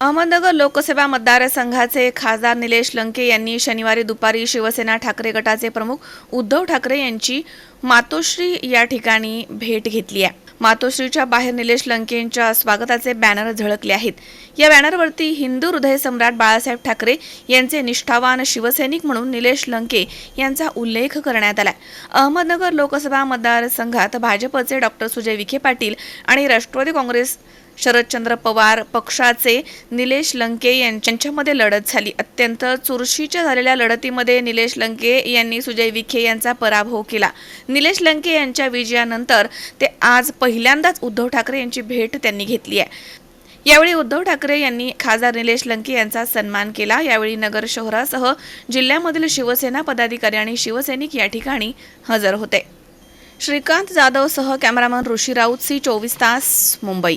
अहमदनगर लोकसेवा मतदारसंघाचे खासदार निलेश लंके यांनी शनिवारी दुपारी शिवसेना ठाकरे गटाचे प्रमुख उद्धव ठाकरे यांची मातोश्री या ठिकाणी भेट घेतली आहे. मातोश्रीच्या बाहेर निलेश लंकेंच्या स्वागताचे बॅनर झळकले आहेत. या बॅनरवरती हिंदू हृदय सम्राट बाळासाहेब ठाकरे यांचे निष्ठावान शिवसैनिक म्हणून निलेश लंके यांचा उल्लेख करण्यात आला अहमदनगर लोकसभा मतदारसंघात भाजपचे डॉक्टर सुजय विखे पाटील आणि राष्ट्रवादी काँग्रेस शरदचंद्र पवार पक्षाचे निलेश लंके यांच्यामध्ये लढत झाली. अत्यंत चुरशीच्या झालेल्या लढतीमध्ये निलेश लंके यांनी सुजय विखे यांचा पराभव केला. निलेश लंके यांच्या विजयानंतर ते आज पहिल्यांदाच उद्धव ठाकरे यांची भेट त्यांनी घेतली आहे. यावेळी उद्धव ठाकरे यांनी खासदार निलेश लंके यांचा सन्मान केला. यावेळी नगर शहरासह जिल्ह्यामधील शिवसेना पदाधिकारी आणि शिवसैनिक या ठिकाणी हजर होते. श्रीकांत जाधवसह कॅमेरामन ऋषी राऊत सी चोवीस तास Mumbai.